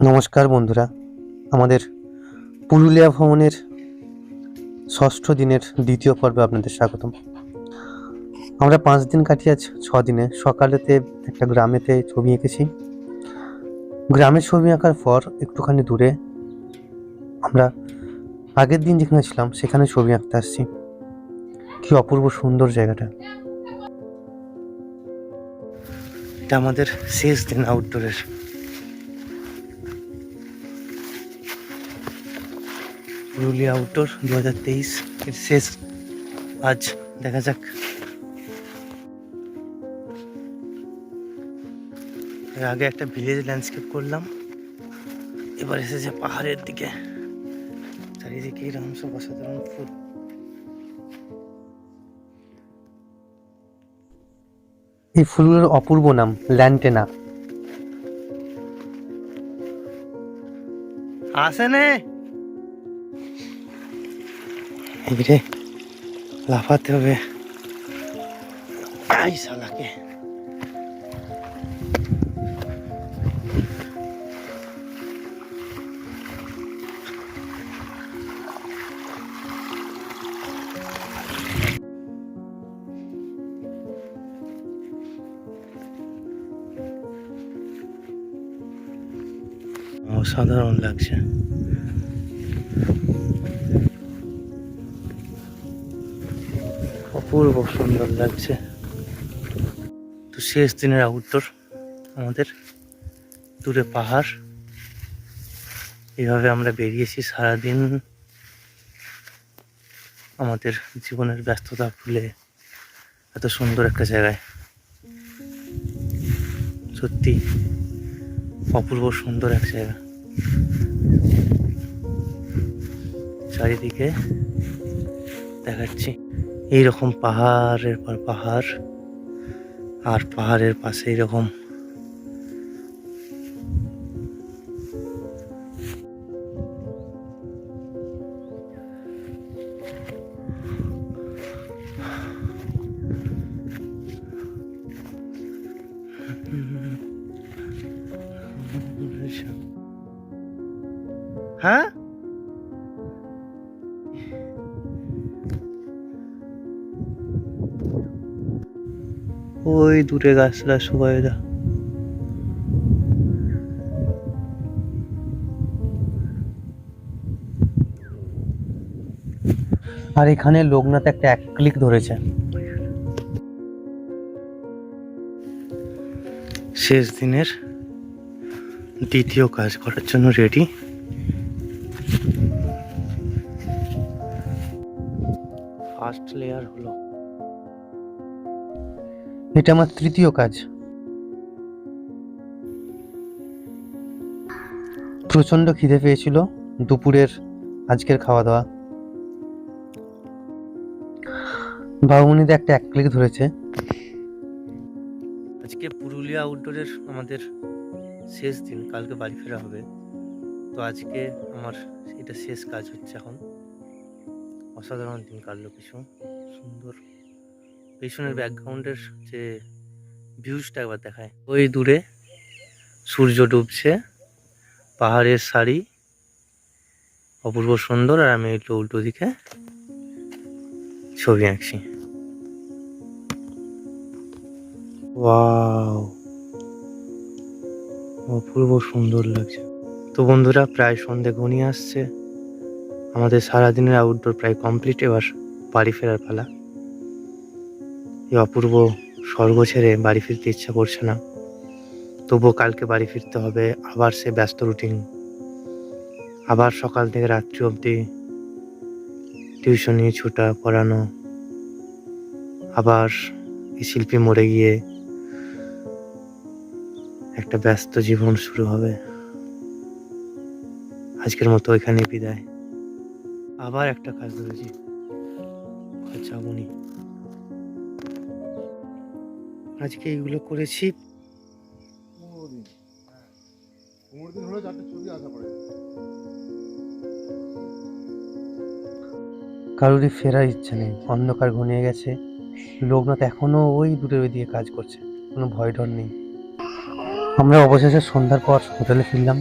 নমস্কার বন্ধুরা। আমাদের পুরুলিয়া ভ্রমণের ষষ্ঠ দিনের দ্বিতীয় পর্বে আপনাদের স্বাগতম। আমরা পাঁচ দিন কাটিয়ে আজ ছ দিনে। সকালেতে একটা গ্রামেতে ছবি এঁকেছি। গ্রামের ছবি আঁকার পর একটুখানি দূরে আমরা আগের দিন যেখানে ছিলাম, সেখানে ছবি আঁকতে আসছি। কি অপূর্ব সুন্দর জায়গাটা। এটা আমাদের শেষ দিন আউটডোরের পুরুলিয়া আউটডোর দু হাজার তেইশ এর শেষ। আজ দেখা যাক। আগে একটা ভিলেজ ল্যান্ডস্কেপ করলাম। এবার এসেছে পাহাড়ের দিকে। চারিদিকে এরকম সব অসাধারণ ফুল। এই ফুলগুলোর অপূর্ব নাম ল্যান্টেনা। আসে নে এবারে লাফাতে হবে। আই শালাকে। অসাধারণ লাগছে। অপূর্ব সুন্দর লাগছে। তো শেষ দিনের আউটডোর আমাদের। দূরে পাহাড়। এইভাবে আমরা বেরিয়েছি সারাদিন। আমাদের জীবনের ব্যস্ততা ভুলে এত সুন্দর একটা জায়গায়। সত্যি অপূর্ব সুন্দর এক জায়গা। চারিদিকে দেখাচ্ছি। এইরকম পাহাড়ের পর পাহাড় আর পাহাড়ের পাশে এরকম হ্যাঁ? ওই দূরে গাছটা গাছরা সবাইরা আর এখানে লোকনাথ একটা এক ক্লিক ধরেছে। শেষ দিনের দ্বিতীয় কাজ করার জন্য রেডি ফার্স্ট লেয়ার হলো এটা আমার তৃতীয় কাজ। প্রচণ্ড খিদে পেয়েছিল দুপুরের আজকের খাওয়া দাওয়া বাবুমনিতে একটা এক ক্লিক ধরেছে। আজকে পুরুলিয়া আউটডোরের আমাদের শেষ দিন, কালকে বাড়ি ফেরা হবে। তো আজকে আমার এটা শেষ কাজ হচ্ছে এখন। অসাধারণ দিন কাটলো কিছু সুন্দর। পেছনের ব্যাকগ্রাউন্ডের যে ভিউজটা একবার দেখায়। ওই দূরে সূর্য ডুবছে, পাহাড়ের সারি, অপূর্ব সুন্দর, আর আমি একটু উল্টো দিকে ছবি আঁকছি। অপূর্ব সুন্দর লাগছে। তো বন্ধুরা, প্রায় সন্ধে ঘনিয়ে আসছে। আমাদের সারাদিনের আউটডোর প্রায় কমপ্লিট এবার বাড়ি ফেরার পালা। এই অপূর্ব স্বর্গ ছেড়ে বাড়ি ফিরতে ইচ্ছা করছে না। তবুও কালকে বাড়ি ফিরতে হবে, আবার সে ব্যস্ত রুটিন আবার সকাল থেকে রাত্রি অবধি টিউশনি ছোটা, পড়ানো। আবার এই শিল্পী মরে গিয়ে একটা ব্যস্ত জীবন শুরু হবে। আজকের মতো এখানে বিদায়। আবার একটা কাজ ধরেছি যাবনি আজকে এইগুলো করেছি। হ্যাঁ কারোরই ফেরার ইচ্ছা নেই অন্ধকার ঘনিয়ে গেছে। লোকনাথ এখনও ওই দূরে ওই দিয়ে কাজ করছে কোনো ভয় ডর নেই। আমরা অবশেষে সন্ধ্যার পর হোটেলে ফিরলাম।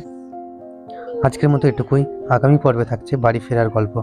আজকের মতো এটুকুই আগামী পর্বে থাকছে বাড়ি ফেরার গল্প।